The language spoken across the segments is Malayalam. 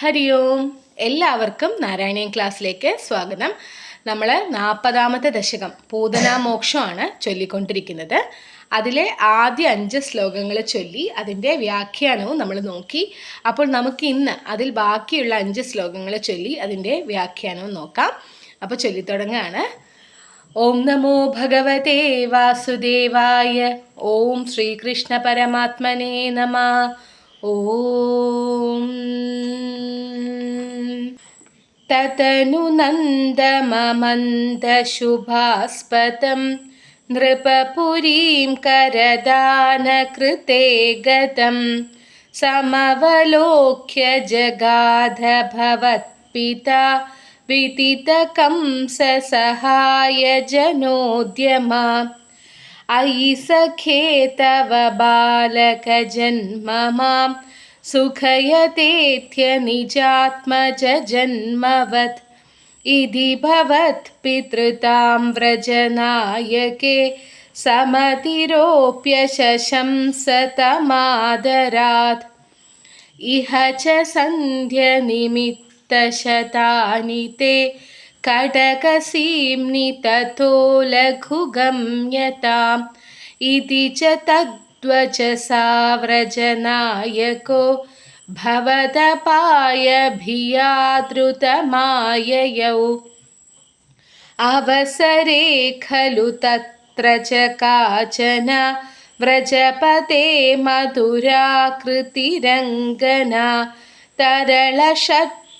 ഹരി ഓം. എല്ലാവർക്കും നാരായണീയം ക്ലാസ്സിലേക്ക് സ്വാഗതം. നമ്മൾ നാൽപ്പതാമത്തെ ദശകം പൂതനാമോക്ഷമാണ് ചൊല്ലിക്കൊണ്ടിരിക്കുന്നത്. അതിലെ ആദ്യ അഞ്ച് ശ്ലോകങ്ങൾ ചൊല്ലി അതിന്റെ വ്യാഖ്യാനവും നമ്മൾ നോക്കി. അപ്പോൾ നമുക്ക് ഇന്ന് അതിൽ ബാക്കിയുള്ള അഞ്ച് ശ്ലോകങ്ങൾ ചൊല്ലി അതിന്റെ വ്യാഖ്യാനവും നോക്കാം. അപ്പോൾ ചൊല്ലിത്തുടങ്ങുകയാണ് ഓം നമോ ഭഗവതേ വാസുദേവായ ഓം ശ്രീകൃഷ്ണ പരമാത്മനേ നമ. ॐ तदनुनन्दममन्दशुभास्पदं नृपपुरीं करदानकृते गतं समवलोक्य जगादभवत्पिता विदितकं ससहायजनोद्यमा अयि सखे तव बालकजन्म मां सुखयतेत्य निजात्मज जन्मवत् इति भवत्पितृतां व्रजनायके समतिरोप्यशंसतमादरात् इह च सन्ध्यनिमित्तशतानि ते कटकसीम्नि ततो लघुगम्यताम् इति च तद्वचसा व्रजनायको भवदपायभियादृतमाययौ अवसरे खलु तत्र च काचन व्रजपते मधुराकृतिरङ्गना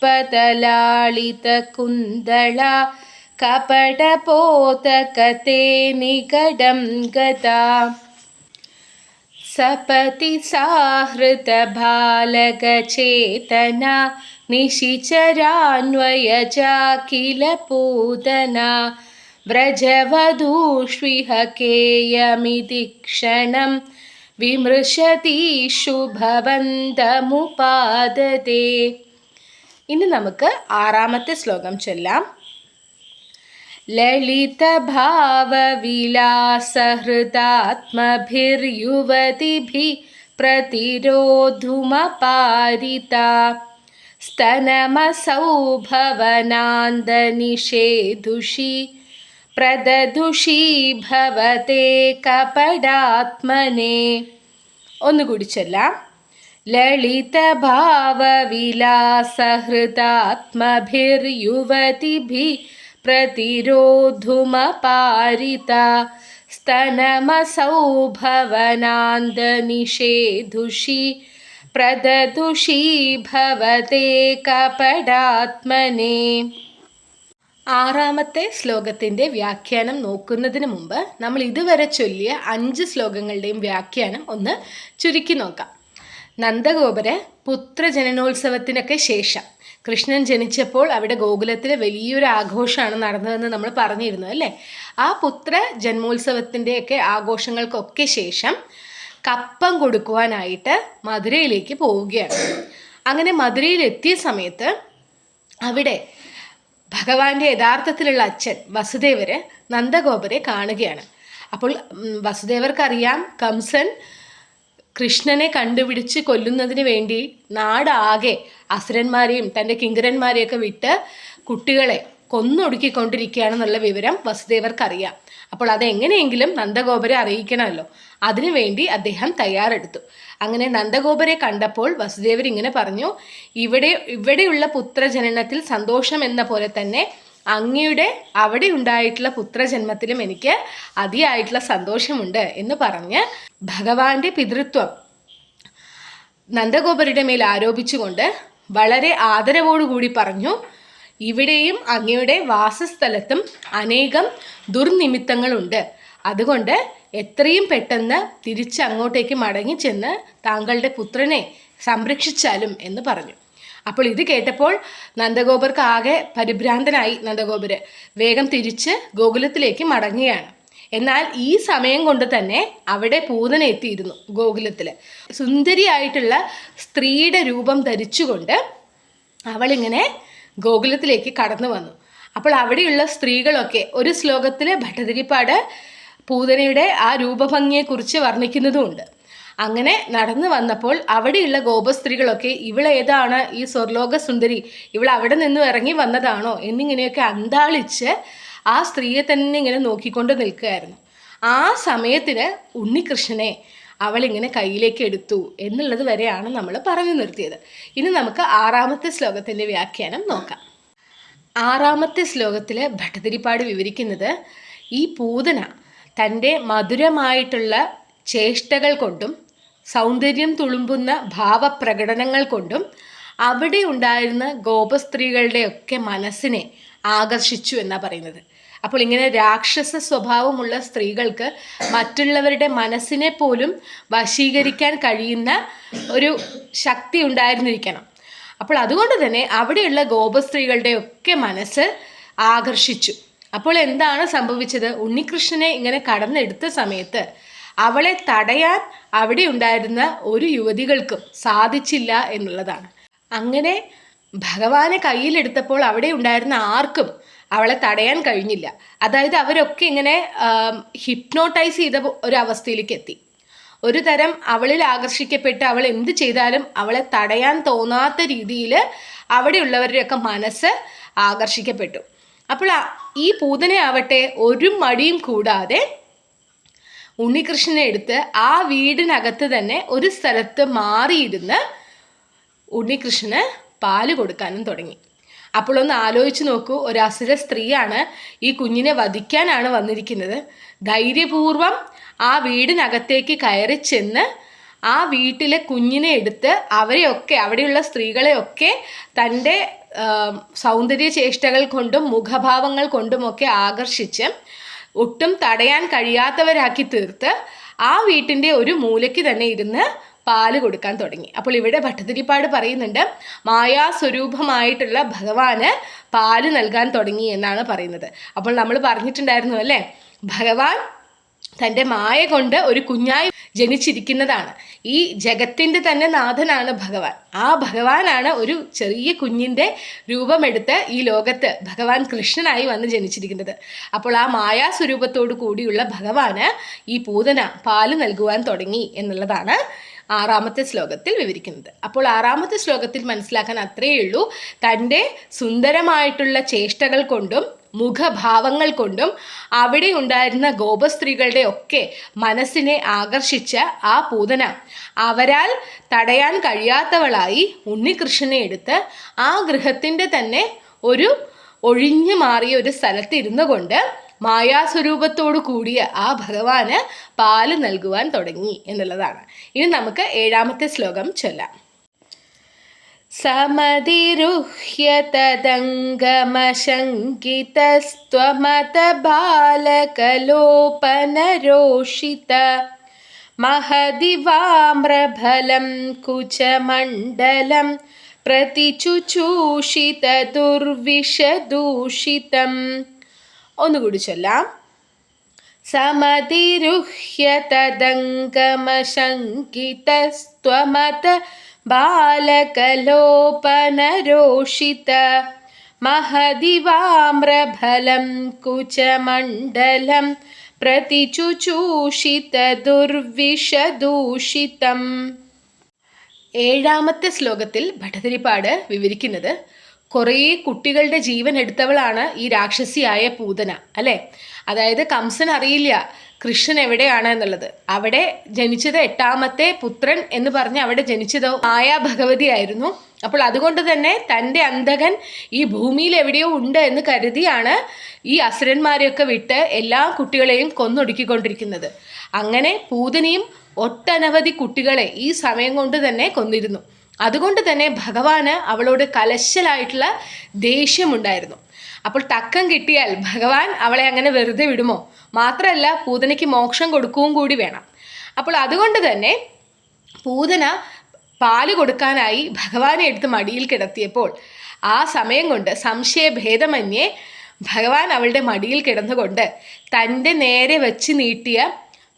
पतलाळितकुन्दला कपटपोतकते निकडं गता सपति साहृतबालकचेतना निशिचरान्वयजा किल पूतना। व्रजवधूष्विह केयमिति क्षणं विमृशति शुभवन्दमुपाददे। ഇനി നമുക്ക് ആറാമത്തെ ശ്ലോകം ചൊല്ലാം. ലളിതഭാവവിലാസഹൃദാത്മഭിർയുവതിഭി പ്രതിരോധുമപാരിത. സ്തനമസൗഭവനാന്തനിഷേധുഷി. പ്രദദുഷീ ഭവത്തെ കപടാത്മനെ. ഒന്നുകൂടി ചൊല്ലാം. ലളിതഭാവവിലാസഹൃദാത്മഭിർയുവതിഭി പ്രതിരോധുമപാരിത भवनान्दनिषेधुषि प्रददुषी भवते കപടാത്മനെ. ആറാമത്തെ ശ്ലോകത്തിന്റെ വ്യാഖ്യാനം നോക്കുന്നതിന് മുമ്പ് നമ്മൾ ഇതുവരെ ചൊല്ലിയ അഞ്ച് ശ്ലോകങ്ങളുടെയും വ്യാഖ്യാനം ഒന്ന് ചുരുക്കി നോക്കാം. നന്ദഗോപുര പുത്രജനനോത്സവത്തിനൊക്കെ ശേഷം. കൃഷ്ണൻ ജനിച്ചപ്പോൾ അവിടെ ഗോകുലത്തിലെ വലിയൊരു ആഘോഷമാണ് നടന്നതെന്ന് നമ്മൾ പറഞ്ഞിരുന്നു അല്ലേ? ആ പുത്ര ജന്മോത്സവത്തിന്റെയൊക്കെ ആഘോഷങ്ങൾക്കൊക്കെ ശേഷം കപ്പം കൊടുക്കുവാനായിട്ട് മധുരയിലേക്ക് പോവുകയാണ്. അങ്ങനെ മധുരയിൽ എത്തിയ സമയത്ത് അവിടെ ഭഗവാന്റെ യഥാർത്ഥത്തിലുള്ള അച്ഛൻ വസുദേവര് നന്ദഗോപരെ കാണുകയാണ്. അപ്പോൾ വസുദേവർക്കറിയാം കംസൻ കൃഷ്ണനെ കണ്ടുപിടിച്ച് കൊല്ലുന്നതിന് വേണ്ടി നാടാകെ അസുരന്മാരെയും തന്റെ കിങ്കരന്മാരെയൊക്കെ വിട്ട് കുട്ടികളെ കൊന്നൊടുക്കിക്കൊണ്ടിരിക്കുകയാണെന്നുള്ള വിവരം വസുദേവർക്കറിയാം. അപ്പോൾ അതെങ്ങനെയെങ്കിലും നന്ദഗോപരെ അറിയിക്കണമല്ലോ. അതിനുവേണ്ടി അദ്ദേഹം തയ്യാറെടുത്തു. അങ്ങനെ നന്ദഗോപരെ കണ്ടപ്പോൾ വസുദേവർ ഇങ്ങനെ പറഞ്ഞു ഇവിടെ ഇവിടെയുള്ള പുത്രജനനത്തിൽ സന്തോഷം എന്ന പോലെ തന്നെ അങ്ങയുടെ അവിടെ ഉണ്ടായിട്ടുള്ള പുത്രജന്മത്തിലും എനിക്ക് അതിയായിട്ടുള്ള സന്തോഷമുണ്ട് എന്ന് പറഞ്ഞ് ഭഗവാന്റെ പിതൃത്വം നന്ദഗോപരുടെ മേൽ ആരോപിച്ചുകൊണ്ട് വളരെ ആദരവോടുകൂടി പറഞ്ഞു ഇവിടെയും അങ്ങയുടെ വാസസ്ഥലത്തും അനേകം ദുർനിമിത്തങ്ങളുണ്ട്. അതുകൊണ്ട് എത്രയും പെട്ടെന്ന് തിരിച്ച് അങ്ങോട്ടേക്ക് മടങ്ങി ചെന്ന് താങ്കളുടെ പുത്രനെ സംരക്ഷിച്ചാലും എന്ന് പറഞ്ഞു. അപ്പോൾ ഇത് കേട്ടപ്പോൾ നന്ദഗോപർക്ക് ആകെ പരിഭ്രാന്തനായി നന്ദഗോപര്. വേഗം തിരിച്ച് ഗോകുലത്തിലേക്ക് മടങ്ങുകയാണ്. എന്നാൽ ഈ സമയം കൊണ്ട് തന്നെ അവിടെ പൂതന എത്തിയിരുന്നു ഗോകുലത്തിൽ സുന്ദരിയായിട്ടുള്ള സ്ത്രീയുടെ രൂപം ധരിച്ചുകൊണ്ട് അവളിങ്ങനെ ഗോകുലത്തിലേക്ക് കടന്നു വന്നു. അപ്പോൾ അവിടെയുള്ള സ്ത്രീകളൊക്കെ ഒരു ശ്ലോകത്തിൽ ഭട്ടതിരിപ്പാട് പൂതനയുടെ ആ രൂപഭംഗിയെക്കുറിച്ച് വർണിക്കുന്നതുമുണ്ട്. അങ്ങനെ നടന്നു വന്നപ്പോൾ അവിടെയുള്ള ഗോപസ്ത്രീകളൊക്കെ ഇവളേതാണ് ഈ സ്വർലോക സുന്ദരി? ഇവൾ അവിടെ നിന്നും ഇറങ്ങി വന്നതാണോ? എന്നിങ്ങനെയൊക്കെ അന്താളിച്ച് ആ സ്ത്രീയെ തന്നെ ഇങ്ങനെ നോക്കിക്കൊണ്ട് നിൽക്കുകയായിരുന്നു. ആ സമയത്തിന് ഉണ്ണികൃഷ്ണനെ അവളിങ്ങനെ കയ്യിലേക്ക് എടുത്തു എന്നുള്ളത് വരെയാണ് നമ്മൾ പറഞ്ഞു നിർത്തിയത്. ഇനി നമുക്ക് ആറാമത്തെ ശ്ലോകത്തിന്റെ വ്യാഖ്യാനം നോക്കാം. ആറാമത്തെ ശ്ലോകത്തിൽ ഭട്ടതിരിപ്പാട് വിവരിക്കുന്നത് ഈ പൂതന തന്റെ മധുരമായിട്ടുള്ള ചേഷ്ടകൾ കൊണ്ടും സൗന്ദര്യം തുളുമ്പുന്ന ഭാവപ്രകടനങ്ങൾ കൊണ്ടും അവിടെ ഉണ്ടായിരുന്ന ഗോപസ്ത്രീകളുടെയൊക്കെ മനസ്സിനെ ആകർഷിച്ചു എന്നാണ് പറയുന്നത്. അപ്പോൾ ഇങ്ങനെ രാക്ഷസ സ്വഭാവമുള്ള സ്ത്രീകൾക്ക് മറ്റുള്ളവരുടെ മനസ്സിനെ പോലും വശീകരിക്കാൻ കഴിയുന്ന ഒരു ശക്തി ഉണ്ടായിരുന്നിരിക്കണം. അപ്പോൾ അതുകൊണ്ട് തന്നെ അവിടെയുള്ള ഗോപസ്ത്രീകളുടെയൊക്കെ മനസ്സ് ആകർഷിച്ചു. അപ്പോൾ എന്താണ് സംഭവിച്ചത്? ഉണ്ണികൃഷ്ണനെ ഇങ്ങനെ കടന്നെടുത്ത സമയത്ത് അവളെ തടയാൻ അവിടെ ഉണ്ടായിരുന്ന ഒരു യുവതികൾക്കും സാധിച്ചില്ല എന്നുള്ളതാണ്. അങ്ങനെ ഭഗവാനെ കയ്യിലെടുത്തപ്പോൾ അവിടെ ഉണ്ടായിരുന്ന ആർക്കും അവളെ തടയാൻ കഴിഞ്ഞില്ല. അതായത് അവരൊക്കെ ഇങ്ങനെ ഹിപ്നോട്ടൈസ് ചെയ്ത ഒരവസ്ഥയിലേക്ക് എത്തി. ഒരു തരം അവളിൽ ആകർഷിക്കപ്പെട്ട് അവൾ എന്ത് ചെയ്താലും അവളെ തടയാൻ തോന്നാത്ത രീതിയിൽ അവിടെയുള്ളവരുടെയൊക്കെ മനസ്സ് ആകർഷിക്കപ്പെട്ടു. അപ്പോൾ ഈ പൂതനെ ആവട്ടെ ഒരു മടിയും കൂടാതെ ഉണ്ണികൃഷ്ണനെ എടുത്ത് ആ വീടിനകത്ത് തന്നെ ഒരു സ്ഥലത്ത് മാറിയിരുന്ന് ഉണ്ണികൃഷ്ണന് പാൽ കൊടുക്കാനും തുടങ്ങി. അപ്പോൾ ഒന്ന് ആലോചിച്ച് നോക്കൂ ഒരു സ്ത്രീയാണ് ഈ കുഞ്ഞിനെ വധിക്കാനാണ് വന്നിരിക്കുന്നത്. ധൈര്യപൂർവം ആ വീടിനകത്തേക്ക് കയറി ചെന്ന് ആ വീട്ടിലെ കുഞ്ഞിനെ എടുത്ത് അവരെയൊക്കെ അവിടെയുള്ള സ്ത്രീകളെയൊക്കെ തന്റെ സൗന്ദര്യ ചേഷ്ടകൾ കൊണ്ടും മുഖഭാവങ്ങൾ കൊണ്ടുമൊക്കെ ആകർഷിച്ച് ഒട്ടും തടയാൻ കഴിയാത്തവരാക്കി തീർത്ത് ആ വീട്ടിന്റെ ഒരു മൂലയ്ക്ക് തന്നെ ഇരുന്ന് പാൽ കൊടുക്കാൻ തുടങ്ങി. അപ്പോൾ ഇവിടെ ഭട്ടതിരിപ്പാട് പറയുന്നുണ്ട് മായാസ്വരൂപമായിട്ടുള്ള ഭഗവാന് പാൽ നൽകാൻ തുടങ്ങി എന്നാണ് പറയുന്നത്. അപ്പോൾ നമ്മൾ പറഞ്ഞിട്ടുണ്ടായിരുന്നു അല്ലേ? ഭഗവാൻ തന്റെ മായ കൊണ്ട് ഒരു കുഞ്ഞായി ജനിച്ചിരിക്കുന്നതാണ്. ഈ ജഗത്തിന്റെ തന്നെ നാഥനാണ് ഭഗവാൻ. ആ ഭഗവാനാണ് ഒരു ചെറിയ കുഞ്ഞിന്റെ രൂപമെടുത്ത് ഈ ലോകത്ത് ഭഗവാൻ കൃഷ്ണനായി വന്ന് ജനിച്ചിരിക്കുന്നത്. അപ്പോൾ ആ മായാസ്വരൂപത്തോടു കൂടിയുള്ള ഭഗവാന് ഈ പൂതന പാൽ നൽകുവാൻ തുടങ്ങി എന്നുള്ളതാണ് ആറാമത്തെ ശ്ലോകത്തിൽ വിവരിക്കുന്നത്. അപ്പോൾ ആറാമത്തെ ശ്ലോകത്തിൽ മനസ്സിലാക്കാൻ അത്രയേ ഉള്ളൂ. തന്റെ സുന്ദരമായിട്ടുള്ള ചേഷ്ടകൾ കൊണ്ടും മുഖഭാവങ്ങൾ കൊണ്ടും അവിടെ ഉണ്ടായിരുന്ന ഗോപസ്ത്രീകളുടെ ഒക്കെ മനസ്സിനെ ആകർഷിച്ച ആ പൂതന. അവരാൽ തടയാൻ കഴിയാത്തവളായി ഉണ്ണികൃഷ്ണനെ എടുത്ത് ആ ഗൃഹത്തിന്റെ തന്നെ ഒരു ഒഴിഞ്ഞു മാറിയ ഒരു സ്ഥലത്തിരുന്നു കൊണ്ട് മായാസ്വരൂപത്തോടു കൂടിയ ആ ഭഗവാന് പാൽ നൽകുവാൻ തുടങ്ങി എന്നുള്ളതാണ്. ഇനി നമുക്ക് ഏഴാമത്തെ ശ്ലോകം ചൊല്ലാം. സമതിരുഹ്യ തദംഗമശങ്കിതസ്ത്വമത ബാലകലോപനരോഷിത महदिवाम्रफलं कुचमण्डलं प्रतिचुचूषित दुर्विषदूषितम् ഒന്നുകൂടി ചൊല്ലാം സമതിരുഹ്യ തദംഗമശങ്കിതസ്ത്വമത ബാലകലോപനരോഷിത महदिवाम्रफलं कुचमण्डलं प्रतिचुचूषित दुर्विषदूषितम् ഏഴാമത്തെ ശ്ലോകത്തിൽ ഭട്ടതിരിപ്പാട് വിവരിക്കുന്നത് കുറേ കുട്ടികളുടെ ജീവൻ എടുത്തവളാണ് ഈ രാക്ഷസിയായ പൂതന അല്ലേ അതായത് കംസൻ അറിയില്ല കൃഷ്ണൻ എവിടെയാണ് എന്നുള്ളത്? അവിടെ ജനിച്ചത് എട്ടാമത്തെ പുത്രൻ എന്ന് പറഞ്ഞ് അവിടെ ജനിച്ചത് മായാ ഭഗവതിയായിരുന്നു അപ്പോൾ അതുകൊണ്ട് തന്നെ തന്റെ അന്ധകൻ ഈ ഭൂമിയിൽ എവിടെയോ ഉണ്ട് എന്ന് കരുതിയാണ് ഈ അസുരന്മാരെയൊക്കെ വിട്ട് എല്ലാ കുട്ടികളെയും കൊന്നൊടുക്കിക്കൊണ്ടിരിക്കുന്നത്. അങ്ങനെ പൂതനയും ഒട്ടനവധി കുട്ടികളെ ഈ സമയം കൊണ്ട് തന്നെ കൊന്നിരുന്നു. അതുകൊണ്ട് തന്നെ ഭഗവാന് അവളോട് കലശലായിട്ടുള്ള ദേഷ്യമുണ്ടായിരുന്നു. അപ്പോൾ തക്കം കിട്ടിയാൽ ഭഗവാൻ അവളെ അങ്ങനെ വെറുതെ വിടുമോ? മാത്രമല്ല പൂതനയ്ക്ക് മോക്ഷം കൊടുക്കുകയും കൂടി വേണം. അപ്പോൾ അതുകൊണ്ട് തന്നെ പൂതന പാൽ കൊടുക്കാനായി ഭഗവാനെ എടുത്ത് മടിയിൽ കിടത്തിയപ്പോൾ ആ സമയം കൊണ്ട് സംശയഭേദമന്യേ ഭഗവാൻ അവളുടെ മടിയിൽ കിടന്നുകൊണ്ട് തന്റെ നേരെ വെച്ച് നീട്ടിയ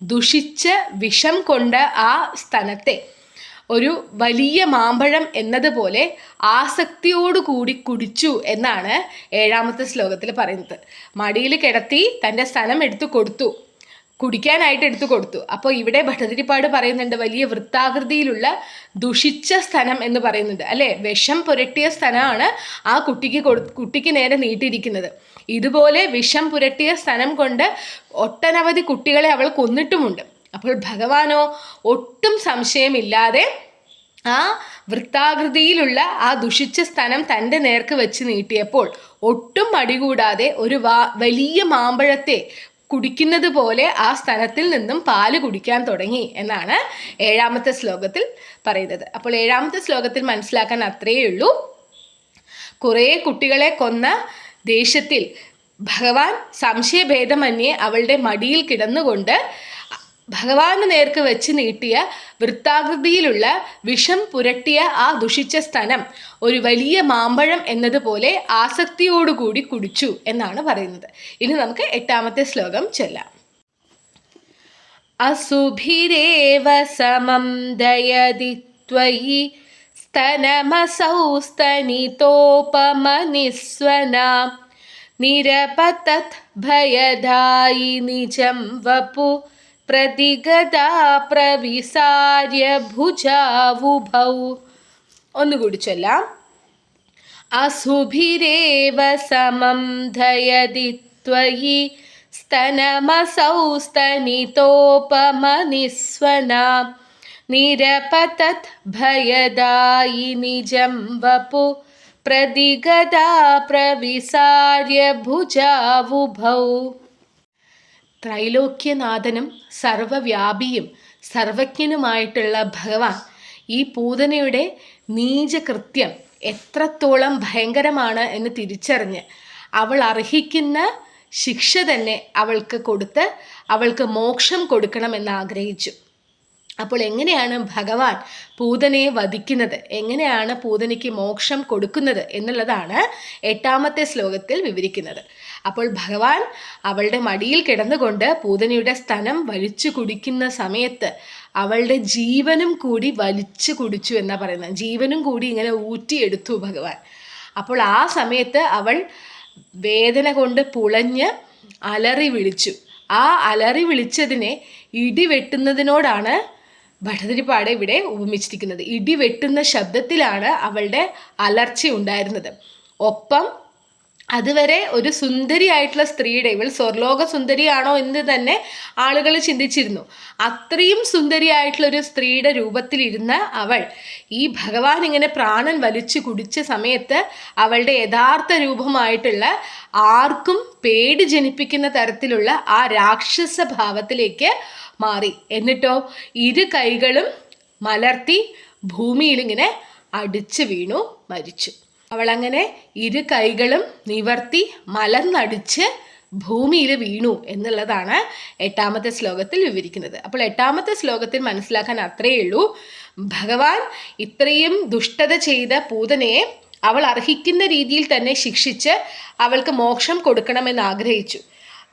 ദുഷിച്ച വിഷം കൊണ്ട് ആ സ്ഥലത്തെ ഒരു വലിയ മാമ്പഴം എന്നതുപോലെ ആസക്തിയോടുകൂടി കുടിച്ചു എന്നാണ് ഏഴാമത്തെ ശ്ലോകത്തിൽ പറയുന്നത്. മടിയിൽ കിടത്തി തന്റെ സ്ഥലം എടുത്തു കൊടുത്തു. കുടിക്കാനായിട്ട് എടുത്തു കൊടുത്തു. അപ്പോൾ ഇവിടെ ഭട്ടതിരിപ്പാട് പറയുന്നുണ്ട് വലിയ വൃത്താകൃതിയിലുള്ള ദുഷിച്ച സ്ഥലം എന്ന് പറയുന്നുണ്ട്. അല്ലേ? വിഷം പുരട്ടിയ സ്ഥലമാണ് ആ കുട്ടിക്ക് കുട്ടിക്ക് നേരെ നീട്ടിയിരിക്കുന്നത്. ഇതുപോലെ വിഷം പുരട്ടിയ സ്ഥലം കൊണ്ട് ഒട്ടനവധി കുട്ടികളെ അവൾ കൊന്നിട്ടുമുണ്ട്. അപ്പോൾ ഭഗവാനോ ഒട്ടും സംശയമില്ലാതെ ആ വൃത്താകൃതിയിലുള്ള ആ ദുഷിച്ച സ്ഥലം തന്റെ നേർക്ക് വെച്ച് നീട്ടിയപ്പോൾ ഒട്ടും മടികൂടാതെ ഒരു വാ വലിയ മാമ്പഴത്തെ കുടിക്കുന്നത് പോലെ ആ സ്ഥലത്തിൽ നിന്നും പാൽ കുടിക്കാൻ തുടങ്ങി എന്നാണ് ഏഴാമത്തെ ശ്ലോകത്തിൽ പറയുന്നത്. അപ്പോൾ ഏഴാമത്തെ ശ്ലോകത്തിൽ മനസ്സിലാക്കാൻ അത്രയേ ഉള്ളൂ. കുറേ കുട്ടികളെ കൊന്ന ദേഷ്യത്തിൽ ഭഗവാൻ സംശയഭേദമന്യേ അവളുടെ മടിയിൽ കിടന്നുകൊണ്ട് ഭഗവാന് നേർക്ക് വെച്ച് നീട്ടിയ വൃത്താകൃതിയിലുള്ള വിഷം പുരട്ടിയ ആ ദുഷിച്ച സ്ഥലം ഒരു വലിയ മാമ്പഴം എന്നതുപോലെ ആസക്തിയോടുകൂടി കുടിച്ചു എന്നാണ് പറയുന്നത്. ഇനി നമുക്ക് എട്ടാമത്തെ ശ്ലോകം ചെല്ലാം. അസുഭിരേവ സമം ദയതി സ്തനിതോപമനിസ്വനാ നിരപതത് ഭയദായി നിജം വപു പ്രതിഗതാ പ്രവിസാര്യ ഭുജാവുഭൗ. ഒന്നുകൂടി ചൊല്ലാം. അസുഭിരേവ സമം ധയതി ത്വയി സ്തനമസൗ സ്തനിതോപമനിസ്വന. നിരപതത് ഭയദായി നിജം വപു. പ്രതിഗതാ പ്രവിസാര്യ ഭുജാവുഭൗ. ത്രൈലോക്യനാഥനും സർവവ്യാപിയും സർവജ്ഞനുമായിട്ടുള്ള ഭഗവാൻ ഈ പൂതനയുടെ നീചകൃത്യം എത്രത്തോളം ഭയങ്കരമാണ് എന്ന് തിരിച്ചറിഞ്ഞ് അവൾ അർഹിക്കുന്ന ശിക്ഷ തന്നെ അവൾക്ക് കൊടുത്ത് അവൾക്ക് മോക്ഷം കൊടുക്കണമെന്ന് ആഗ്രഹിച്ചു. അപ്പോൾ എങ്ങനെയാണ് ഭഗവാൻ പൂതനയെ വധിക്കുന്നത്? എങ്ങനെയാണ് പൂതനയ്ക്ക് മോക്ഷം കൊടുക്കുന്നത് എന്നുള്ളതാണ് എട്ടാമത്തെ ശ്ലോകത്തിൽ വിവരിക്കുന്നത്. അപ്പോൾ ഭഗവാൻ അവളുടെ മടിയിൽ കിടന്നുകൊണ്ട് പൂതനയുടെ സ്തനം വലിച്ചു കുടിക്കുന്ന സമയത്ത് അവളുടെ ജീവനും കൂടി വലിച്ചു കുടിച്ചു എന്നാ പറയുന്നത്. ജീവനും കൂടി ഇങ്ങനെ ഊറ്റിയെടുത്തു ഭഗവാൻ. അപ്പോൾ ആ സമയത്ത് അവൾ വേദന കൊണ്ട് പുളഞ്ഞ് അലറി വിളിച്ചു. ആ അലറി വിളിച്ചതിനെ ഇടി വെട്ടുന്നതിനോടാണ് ഭട്ടതിരിപ്പാട് ഇവിടെ ഉപമിച്ചിരിക്കുന്നത്. ഇടി വെട്ടുന്ന ശബ്ദത്തിലാണ് അവളുടെ അലർച്ച ഉണ്ടായിരുന്നത് ഒപ്പം അതുവരെ ഒരു സുന്ദരിയായിട്ടുള്ള സ്ത്രീയുടെ ഇവൾ സ്വർലോക സുന്ദരിയാണോ എന്ന് തന്നെ ആളുകൾ ചിന്തിച്ചിരുന്നു. അത്രയും സുന്ദരിയായിട്ടുള്ള ഒരു സ്ത്രീയുടെ രൂപത്തിലിരുന്ന അവൾ ഈ ഭഗവാൻ ഇങ്ങനെ പ്രാണൻ വലിച്ചു കുടിച്ച സമയത്ത് അവളുടെ യഥാർത്ഥ രൂപമായിട്ടുള്ള ആർക്കും പേടി ജനിപ്പിക്കുന്ന തരത്തിലുള്ള ആ രാക്ഷസ ഭാവത്തിലേക്ക് മാറി. എന്നിട്ടോ ഇരു കൈകളും മലർത്തി ഭൂമിയിൽ ഇങ്ങനെ അടിച്ചു വീണു മരിച്ചു. അവളങ്ങനെ ഇരു കൈകളും നിവർത്തി മലർന്നടിച്ച് ഭൂമിയിൽ വീണു എന്നുള്ളതാണ് എട്ടാമത്തെ ശ്ലോകത്തിൽ വിവരിക്കുന്നത്. അപ്പോൾ എട്ടാമത്തെ ശ്ലോകത്തിൽ മനസ്സിലാക്കാൻ അത്രയേ ഉള്ളൂ. ഭഗവാൻ ഇത്രയും ദുഷ്ടത ചെയ്ത പൂതനയെ അവൾ അർഹിക്കുന്ന രീതിയിൽ തന്നെ ശിക്ഷിച്ച് അവൾക്ക് മോക്ഷം കൊടുക്കണമെന്ന് ആഗ്രഹിച്ചു.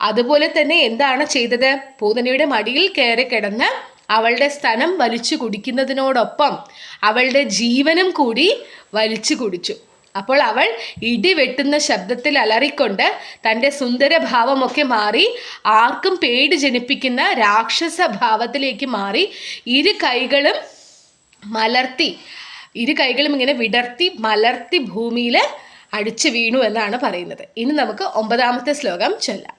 അതുപോലെ തന്നെ എന്താണ് ചെയ്തത്? പൂതനയുടെ മടിയിൽ കയറി കിടന്ന് അവളുടെ സ്ഥലം വലിച്ചു കുടിക്കുന്നതിനോടൊപ്പം അവളുടെ ജീവനും കൂടി വലിച്ചു കുടിച്ചു. അപ്പോൾ അവൾ ഇടി വെട്ടുന്ന ശബ്ദത്തിൽ അലറിക്കൊണ്ട് തന്റെ സുന്ദരഭാവമൊക്കെ മാറി ആർക്കും പേടി ജനിപ്പിക്കുന്ന രാക്ഷസ ഭാവത്തിലേക്ക് മാറി ഇരു കൈകളും മലർത്തി ഇരു കൈകളും ഇങ്ങനെ വിടർത്തി മലർത്തി ഭൂമിയിൽ അടിച്ചു വീണു എന്നാണ് പറയുന്നത്. ഇനി നമുക്ക് ഒമ്പതാമത്തെ ശ്ലോകം ചൊല്ലാം.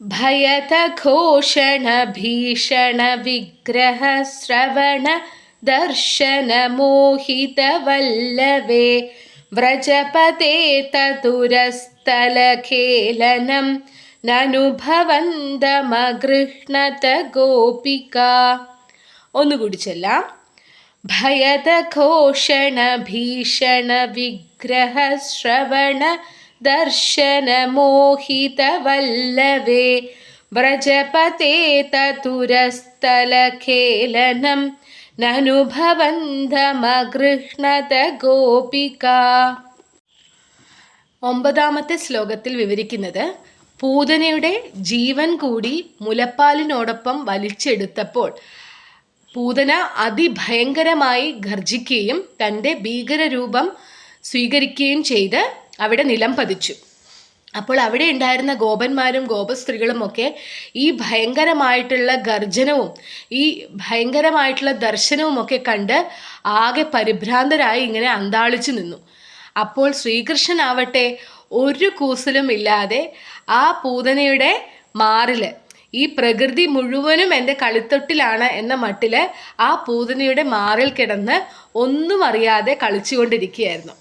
ഭയതഘോഷണ ഭീഷണ വിഗ്രഹ ശ്രവണ ദർശന മോഹിതവല്ലവേ വ്രജപതേ തതുരസ്ഥലഖേലനം നനുഭവന്തമഗൃഹ്ണത ഗോപിക ഒന്നുകൂടി ചെല്ലാം. ഭയതഘോഷണ ഭീഷണ വിഗ്രഹ ശ്രവണ ദർശന മോഹിതവല്ലവേ വ്രജപതേ തതുരസ്ഥലഖേലനം നനുഭവന്തമഗൃഹ്ണത ഗോപിക ഒമ്പതാമത്തെ ശ്ലോകത്തിൽ വിവരിക്കുന്നത് പൂതനയുടെ ജീവൻ കൂടി മുലപ്പാലിനോടൊപ്പം വലിച്ചെടുത്തപ്പോൾ പൂതന അതിഭയങ്കരമായി ഗർജിക്കുകയും തന്റെ ഭീകരരൂപം സ്വീകരിക്കുകയും ചെയ്ത് അവിടെ നിലം പതിച്ചു. അപ്പോൾ അവിടെ ഉണ്ടായിരുന്ന ഗോപന്മാരും ഗോപസ്ത്രീകളും ഒക്കെ ഈ ഭയങ്കരമായിട്ടുള്ള ഗർജനവും ഈ ഭയങ്കരമായിട്ടുള്ള ദർശനവും ഒക്കെ കണ്ട് ആകെ പരിഭ്രാന്തരായി ഇങ്ങനെ അന്താളിച്ചു നിന്നു. അപ്പോൾ ശ്രീകൃഷ്ണനാവട്ടെ ഒരു കൂസലും ഇല്ലാതെ ആ പൂതനയുടെ മാറിൽ ഈ പ്രകൃതി മുഴുവനും എന്റെ കളിത്തൊട്ടിലാണ് എന്ന മട്ടിൽ ആ പൂതനയുടെ മാറിൽ കിടന്ന് ഒന്നും അറിയാതെ കളിച്ചുകൊണ്ടിരിക്കുകയായിരുന്നു.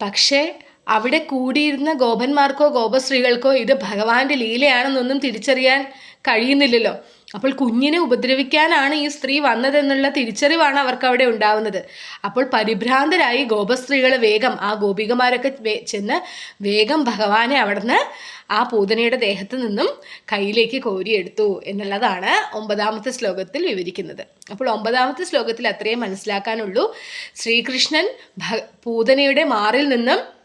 പക്ഷേ അവിടെ കൂടിയിരുന്ന ഗോപന്മാർക്കോ ഗോപസ്ത്രീകൾക്കോ ഇത് ഭഗവാന്റെ ലീലയാണെന്നൊന്നും തിരിച്ചറിയാൻ കഴിയുന്നില്ലല്ലോ. അപ്പോൾ കുഞ്ഞിനെ ഉപദ്രവിക്കാനാണ് ഈ സ്ത്രീ വന്നതെന്നുള്ള തിരിച്ചറിവാണ് അവർക്ക് അവിടെ ഉണ്ടാവുന്നത്. അപ്പോൾ പരിഭ്രാന്തരായി ഗോപസ്ത്രീകൾ വേഗം ആ ഗോപികമാരൊക്കെ ചെന്ന് വേഗം ഭഗവാനെ അവിടുന്ന് ആ പൂതനയുടെ ദേഹത്ത് നിന്നും കയ്യിലേക്ക് കോരിയെടുത്തു എന്നുള്ളതാണ് ഒമ്പതാമത്തെ ശ്ലോകത്തിൽ വിവരിക്കുന്നത്. അപ്പോൾ ഒമ്പതാമത്തെ ശ്ലോകത്തിൽ അത്രയും മനസ്സിലാക്കാനുള്ളൂ. ശ്രീകൃഷ്ണൻ പൂതനയുടെ മാറിൽ നിന്നും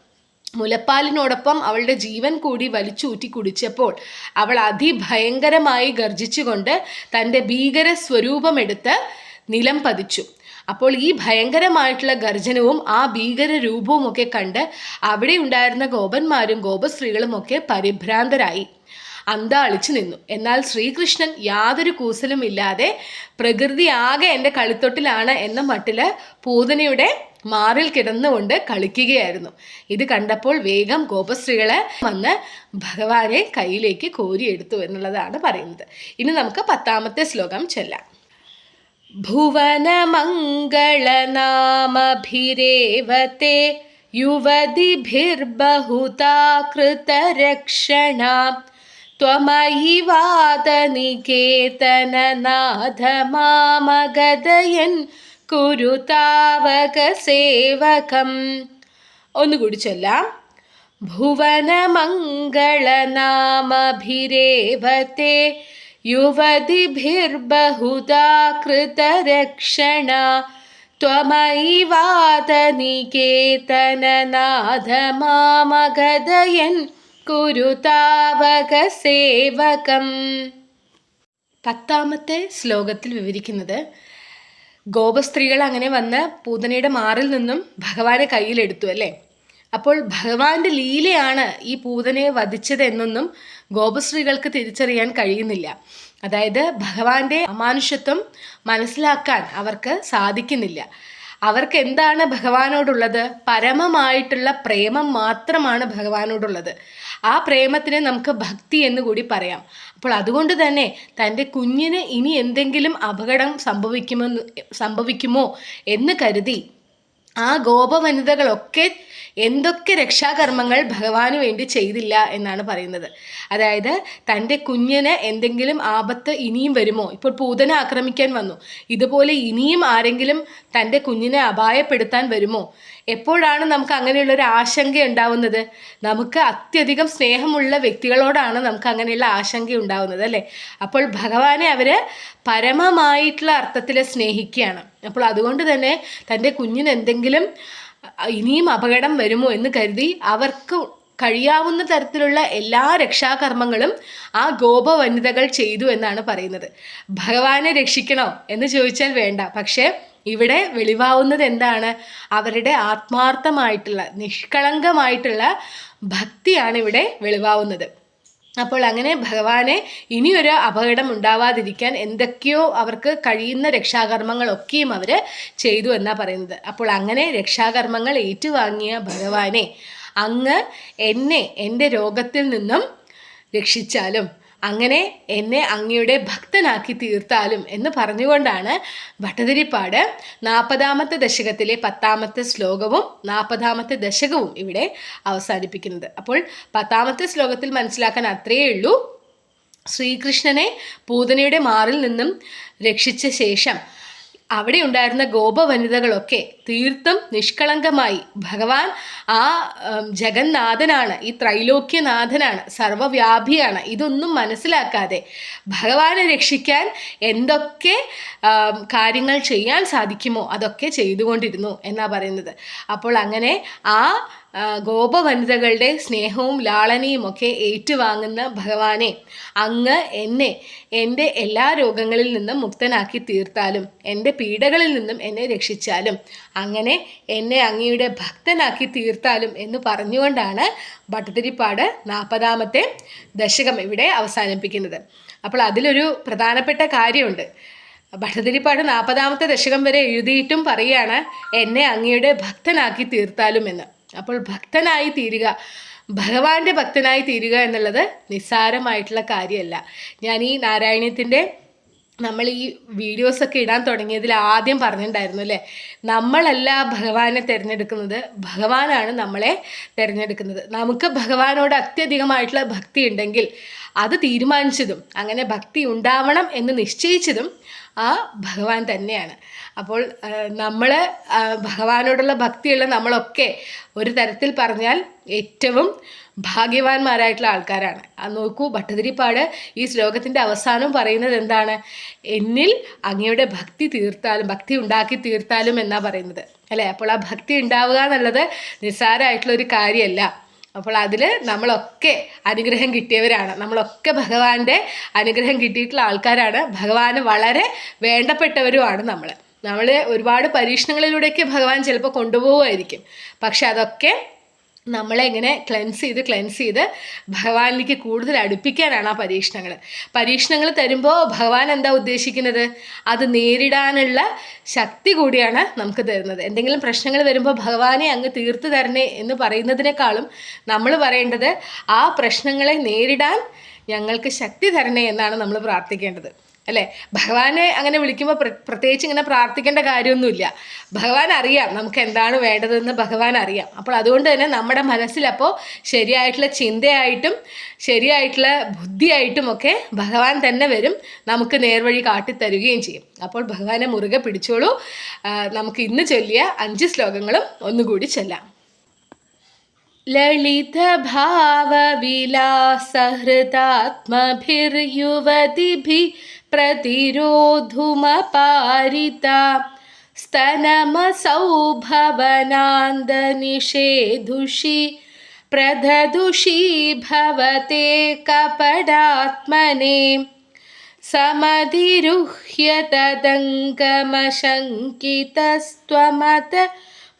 മുലപ്പാലിനോടൊപ്പം അവളുടെ ജീവൻ കൂടി വലിച്ചൂറ്റി കുടിച്ചപ്പോൾ അവൾ അതിഭയങ്കരമായി ഗർജിച്ചുകൊണ്ട് തന്റെ ഭീകര സ്വരൂപമെടുത്ത് നിലം പതിച്ചു. അപ്പോൾ ഈ ഭയങ്കരമായിട്ടുള്ള ഗർജനവും ആ ഭീകര രൂപവും ഒക്കെ കണ്ട് അവിടെ ഉണ്ടായിരുന്ന ഗോപന്മാരും ഗോപസ്ത്രീകളും ഒക്കെ പരിഭ്രാന്തരായി. അന്താളിച്ചു നിന്നു. എന്നാൽ ശ്രീകൃഷ്ണൻ യാതൊരു കൂസലും ഇല്ലാതെ പ്രകൃതി ആകെ എന്റെ കളിത്തൊട്ടിലാണ് എന്ന മട്ടിൽ പൂതനയുടെ മാറിൽ കിടന്നുകൊണ്ട് കളിക്കുകയായിരുന്നു ഇത് കണ്ടപ്പോൾ വേഗം ഗോപശ്രീകളെ വന്ന് ഭഗവാനെ കയ്യിലേക്ക് കോരിയെടുത്തു എന്നുള്ളതാണ് പറയുന്നത് ഇനി നമുക്ക് പത്താമത്തെ ശ്ലോകം ചൊല്ലാം ഭുവനമംഗളനാമഭിരേവത്തെ യുവതിഭിർബഹുതാ കൃതരക്ഷണ त्वमयि वादनिकेतननाथ मामगदयन् കുരുതാവകസേവകം ഒന്നുകൂടി ചൊല്ലാം ഭുവനമംഗളനാമഭിരേവത്തെ യുവതിഭിർബഹുതാ കൃതരക്ഷണ त्वमयि वादनिकेतननाथ मामगदयन् കുരുതാവകസേവകം പത്താമത്തെ ശ്ലോകത്തിൽ വിവരിക്കുന്നത് ഗോപസ്ത്രീകൾ അങ്ങനെ വന്ന് പൂതനയുടെ മാറിൽ നിന്നും ഭഗവാനെ കയ്യിലെടുത്തു അല്ലേ? അപ്പോൾ ഭഗവാന്റെ ലീലയാണ് ഈ പൂതനയെ വധിച്ചത് എന്നൊന്നും ഗോപസ്ത്രീകൾക്ക് തിരിച്ചറിയാൻ കഴിയുന്നില്ല. അതായത് ഭഗവാന്റെ അമാനുഷത്വം മനസ്സിലാക്കാൻ അവർക്ക് സാധിക്കുന്നില്ല. അവർക്ക് എന്താണ് ഭഗവാനോടുള്ളത്? പരമമായിട്ടുള്ള പ്രേമം മാത്രമാണ് ഭഗവാനോടുള്ളത്. ആ പ്രേമത്തിനെ നമുക്ക് ഭക്തി എന്ന് കൂടി പറയാം. അപ്പോൾ അതുകൊണ്ട് തന്നെ തന്റെ കുഞ്ഞിന് ഇനി എന്തെങ്കിലും അപകടം സംഭവിക്കുമെന്ന് സംഭവിക്കുമോ എന്ന് കരുതി ആ ഗോപവനിതകളൊക്കെ എന്തൊക്കെ രക്ഷാകർമ്മങ്ങൾ ഭഗവാന് വേണ്ടി ചെയ്തില്ല എന്നാണ് പറയുന്നത്. അതായത് തന്റെ കുഞ്ഞിന് എന്തെങ്കിലും ആപത്ത് ഇനിയും വരുമോ? ഇപ്പോൾ പൂതനെ ആക്രമിക്കാൻ വന്നു. ഇതുപോലെ ഇനിയും ആരെങ്കിലും തന്റെ കുഞ്ഞിനെ അപായപ്പെടുത്താൻ വരുമോ? എപ്പോഴാണ് നമുക്ക് അങ്ങനെയുള്ള ഒരു ആശങ്ക ഉണ്ടാവുന്നത് നമുക്ക് അത്യധികം സ്നേഹമുള്ള വ്യക്തികളോടാണ് നമുക്ക് അങ്ങനെയുള്ള ആശങ്ക ഉണ്ടാവുന്നത് അല്ലേ? അപ്പോൾ ഭഗവാനെ അവർ പരമമായിട്ടുള്ള അർത്ഥത്തിൽ സ്നേഹിക്കുകയാണ്. അപ്പോൾ അതുകൊണ്ട് തന്നെ തന്റെ കുഞ്ഞിന് എന്തെങ്കിലും ഇനിയും അപകടം വരുമോ എന്ന് കരുതി അവർക്ക് കഴിയാവുന്ന തരത്തിലുള്ള എല്ലാ രക്ഷാകർമ്മങ്ങളും ആ ഗോപ വനിതകൾ ചെയ്തു എന്നാണ് പറയുന്നത്. ഭഗവാനെ രക്ഷിക്കണോ എന്ന് ചോദിച്ചാൽ വേണ്ട. പക്ഷേ ഇവിടെ വെളിവാവുന്നത് എന്താണ്? അവരുടെ ആത്മാർത്ഥമായിട്ടുള്ള നിഷ്കളങ്കമായിട്ടുള്ള ഭക്തിയാണ് ഇവിടെ വെളിവാവുന്നത്. അപ്പോൾ അങ്ങനെ ഭഗവാനെ ഇനിയൊരു അപകടം ഉണ്ടാവാതിരിക്കാൻ എന്തൊക്കെയോ അവർക്ക് കഴിയുന്ന രക്ഷാകർമ്മങ്ങളൊക്കെയും അവർ ചെയ്തു എന്നാണ് പറയുന്നത്. അപ്പോൾ അങ്ങനെ രക്ഷാകർമ്മങ്ങൾ ഏറ്റുവാങ്ങിയ ഭഗവാനെ അങ്ങ് എന്നെ എന്റെ രോഗത്തിൽ നിന്നും രക്ഷിച്ചാലും അങ്ങനെ എന്നെ അങ്ങയുടെ ഭക്തനാക്കി തീർത്താലും എന്ന് പറഞ്ഞുകൊണ്ടാണ് ഭട്ടതിരിപ്പാട് നാൽപ്പതാമത്തെ ദശകത്തിലെ പത്താമത്തെ ശ്ലോകവും നാൽപ്പതാമത്തെ ദശകവും ഇവിടെ അവസാനിപ്പിക്കുന്നത്. അപ്പോൾ പത്താമത്തെ ശ്ലോകത്തിൽ മനസ്സിലാക്കാൻ അത്രയേ ഉള്ളൂ. ശ്രീകൃഷ്ണനെ പൂതനയുടെ മാറിൽ നിന്നും രക്ഷിച്ച ശേഷം അവിടെ ഉണ്ടായിരുന്ന ഗോപവനിതകളൊക്കെ തീർത്തും നിഷ്കളങ്കമായി. ഭഗവാൻ ആ ജഗന്നാഥനാണ് ഈ ത്രൈലോക്യനാഥനാണ് സർവവ്യാപിയാണ്. ഇതൊന്നും മനസ്സിലാക്കാതെ ഭഗവാനെ രക്ഷിക്കാൻ എന്തൊക്കെ കാര്യങ്ങൾ ചെയ്യാൻ സാധിക്കുമോ അതൊക്കെ ചെയ്തുകൊണ്ടിരുന്നു എന്നാ പറയുന്നത്. അപ്പോൾ അങ്ങനെ ആ, ഗോപവനിതകളുടെ സ്നേഹവും ലാളനയും ഒക്കെ ഏറ്റുവാങ്ങുന്ന ഭഗവാനെ അങ്ങ് എന്നെ എന്റെ എല്ലാ രോഗങ്ങളിൽ നിന്നും മുക്തനാക്കി തീർത്താലും എന്റെ പീഡകളിൽ നിന്നും എന്നെ രക്ഷിച്ചാലും അങ്ങനെ എന്നെ അങ്ങയുടെ ഭക്തനാക്കി തീർത്താലും എന്ന് പറഞ്ഞുകൊണ്ടാണ് ഭട്ടതിരിപ്പാട് നാൽപ്പതാമത്തെ ദശകം ഇവിടെ അവസാനിപ്പിക്കുന്നത്. അപ്പോൾ അതിലൊരു പ്രധാനപ്പെട്ട കാര്യമുണ്ട്. ഭട്ടതിരിപ്പാട് നാൽപ്പതാമത്തെ ദശകം വരെ എഴുതിയിട്ടും പറയുകയാണ് എന്നെ അങ്ങയുടെ ഭക്തനാക്കി തീർത്താലും എന്ന്. അപ്പോൾ ഭക്തനായി തീരുക ഭഗവാന്റെ ഭക്തനായി തീരുക എന്നുള്ളത് നിസ്സാരമായിട്ടുള്ള കാര്യമല്ല. ഞാൻ ഈ നാരായണീയത്തിന്റെ നമ്മൾ ഈ വീഡിയോസൊക്കെ ഇടാൻ തുടങ്ങിയതിൽ ആദ്യം പറഞ്ഞിട്ടുണ്ടായിരുന്നു അല്ലേ? നമ്മളല്ല ഭഗവാനെ തിരഞ്ഞെടുക്കുന്നത് ഭഗവാനാണ് നമ്മളെ തിരഞ്ഞെടുക്കുന്നത്. നമുക്ക് ഭഗവാനോട് അത്യധികമായിട്ടുള്ള ഭക്തി ഉണ്ടെങ്കിൽ അത് തീരുമാനിച്ചതും അങ്ങനെ ഭക്തി ഉണ്ടാവണം എന്ന് നിശ്ചയിച്ചതും ആ ഭഗവാൻ തന്നെയാണ്. അപ്പോൾ നമ്മൾ ഭഗവാനോടുള്ള ഭക്തിയുള്ള നമ്മളൊക്കെ ഒരു തരത്തിൽ പറഞ്ഞാൽ ഏറ്റവും ഭാഗ്യവാന്മാരായിട്ടുള്ള ആൾക്കാരാണ്. നോക്കൂ ഭട്ടതിരിപ്പാട് ഈ ശ്ലോകത്തിന്റെ അവസാനം പറയുന്നത് എന്താണ്? എന്നിൽ അങ്ങയുടെ ഭക്തി തീർത്താലും ഭക്തി ഉണ്ടാക്കി തീർത്താലും എന്നാണ് പറയുന്നത്. അല്ലേ? അപ്പോൾ ആ ഭക്തി ഉണ്ടാവുക എന്നുള്ളത് നിസ്സാരമായിട്ടുള്ള ഒരു കാര്യമല്ല. അപ്പോൾ അതിൽ നമ്മളൊക്കെ അനുഗ്രഹം കിട്ടിയവരാണ്. നമ്മളൊക്കെ ഭഗവാന്റെ അനുഗ്രഹം കിട്ടിയിട്ടുള്ള ആൾക്കാരാണ്. ഭഗവാന് വളരെ വേണ്ടപ്പെട്ടവരുമാണ് നമ്മൾ നമ്മൾ ഒരുപാട് പരീക്ഷണങ്ങളിലൂടെയൊക്കെ ഭഗവാൻ ചിലപ്പോൾ കൊണ്ടുപോകുമായിരിക്കും പക്ഷെ അതൊക്കെ നമ്മളെ ഇങ്ങനെ ക്ലെൻസ് ചെയ്ത് ക്ലെൻസ് ചെയ്ത് ഭഗവാനിലേക്ക് കൂടുതൽ അടുപ്പിക്കാനാണ് ആ പരീക്ഷണങ്ങൾ. പരീക്ഷണങ്ങൾ തരുമ്പോൾ ഭഗവാൻ എന്താ ഉദ്ദേശിക്കുന്നത്? അത് നേരിടാനുള്ള ശക്തി കൂടിയാണ് നമുക്ക് തരുന്നത്. എന്തെങ്കിലും പ്രശ്നങ്ങൾ വരുമ്പോൾ ഭഗവാനെ അങ്ങ് തീർത്തു തരണേ എന്ന് പറയുന്നതിനേക്കാളും നമ്മൾ പറയേണ്ടത് ആ പ്രശ്നങ്ങളെ നേരിടാൻ ഞങ്ങൾക്ക് ശക്തി തരണേ എന്നാണ് നമ്മൾ പ്രാർത്ഥിക്കേണ്ടത്. അല്ലേ ഭഗവാനെ അങ്ങനെ വിളിക്കുമ്പോൾ പ്ര പ്രത്യേകിച്ച് ഇങ്ങനെ പ്രാർത്ഥിക്കേണ്ട കാര്യമൊന്നുമില്ല ഭഗവാൻ അറിയാം നമുക്ക് എന്താണ് വേണ്ടതെന്ന് ഭഗവാൻ അറിയാം അപ്പോൾ അതുകൊണ്ട് തന്നെ നമ്മുടെ മനസ്സിലപ്പോൾ ശരിയായിട്ടുള്ള ചിന്തയായിട്ടും ശരിയായിട്ടുള്ള ബുദ്ധിയായിട്ടും ഒക്കെ ഭഗവാൻ തന്നെ വരും നമുക്ക് നേർവഴി കാട്ടിത്തരുകയും ചെയ്യും അപ്പോൾ ഭഗവാനെ മുറുകെ പിടിച്ചോളൂ ആ, നമുക്ക് ഇന്ന് ചൊല്ലിയ അഞ്ച് ശ്ലോകങ്ങളും ഒന്നുകൂടി ചൊല്ലാം ललितभावविलासहृदात्मभिर्युवतिभिः प्रतिरोधुमपारिता स्तनमसौभवनान्दनिषेधुषि प्रददुषी भवते कपडात्मने समधिरुह्य तदङ्गमशङ्कितस्त्वमत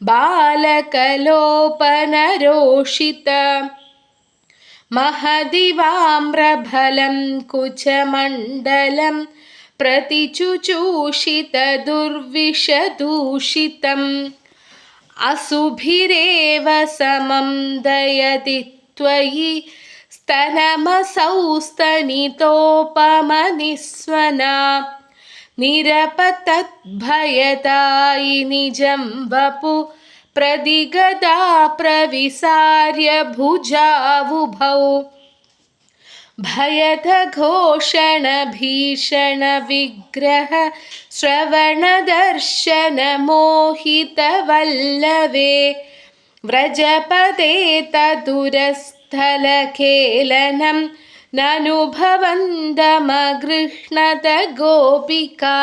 बालकलोपनरोषित महदिवाम्रफलं कुचमण्डलं प्रतिचुचूषितदुर्विषदूषितम्। असुभिरेव समं दयति त्वयि स्तनमसौ स्तनितोपमनिस्वना निरपतद्भयदायि निजं वपु प्रदिगदा प्रविसार्य भुजावुभौ। भयदघोषणभीषणविग्रह श्रवणदर्शनमोहितवल्लवे व्रजपदे तदुरस्थलखेलनं ननुभवन्दमगृह्णत गोपिका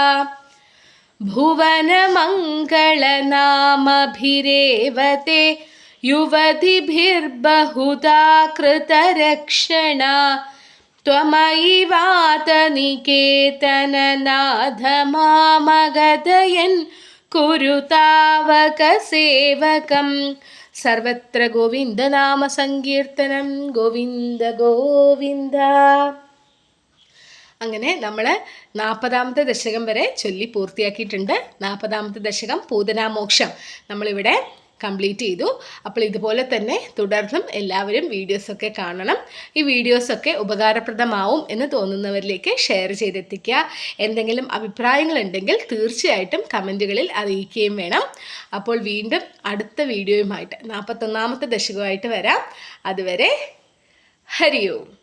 भुवनमङ्गलनामभिरेवते युवतिभिर्बहुधा कृतरक्षणा त्वमयिवातनिकेतननाध मामगधयन् कुरु तावकसेवकं सर्वत्र गोविन्दनामसङ्कीर्तनं गोविन्द गोविन्द അങ്ങനെ നമ്മൾ നാൽപ്പതാമത്തെ ദശകം വരെ ചൊല്ലി പൂർത്തിയാക്കിയിട്ടുണ്ട്. നാൽപ്പതാമത്തെ ദശകം പൂതനാമോക്ഷം നമ്മളിവിടെ കംപ്ലീറ്റ് ചെയ്തു. അപ്പോൾ ഇതുപോലെ തന്നെ തുടർന്നും എല്ലാവരും വീഡിയോസൊക്കെ കാണണം. ഈ വീഡിയോസൊക്കെ ഉപകാരപ്രദമാവും എന്ന് തോന്നുന്നവരിലേക്ക് ഷെയർ ചെയ്തെത്തിക്കുക. എന്തെങ്കിലും അഭിപ്രായങ്ങളുണ്ടെങ്കിൽ തീർച്ചയായിട്ടും കമന്റുകളിൽ അറിയിക്കുകയും വേണം. അപ്പോൾ വീണ്ടും അടുത്ത വീഡിയോയുമായിട്ട് നാൽപ്പത്തൊന്നാമത്തെ ദശകമായിട്ട് വരാം. അതുവരെ ഹരി ഓം.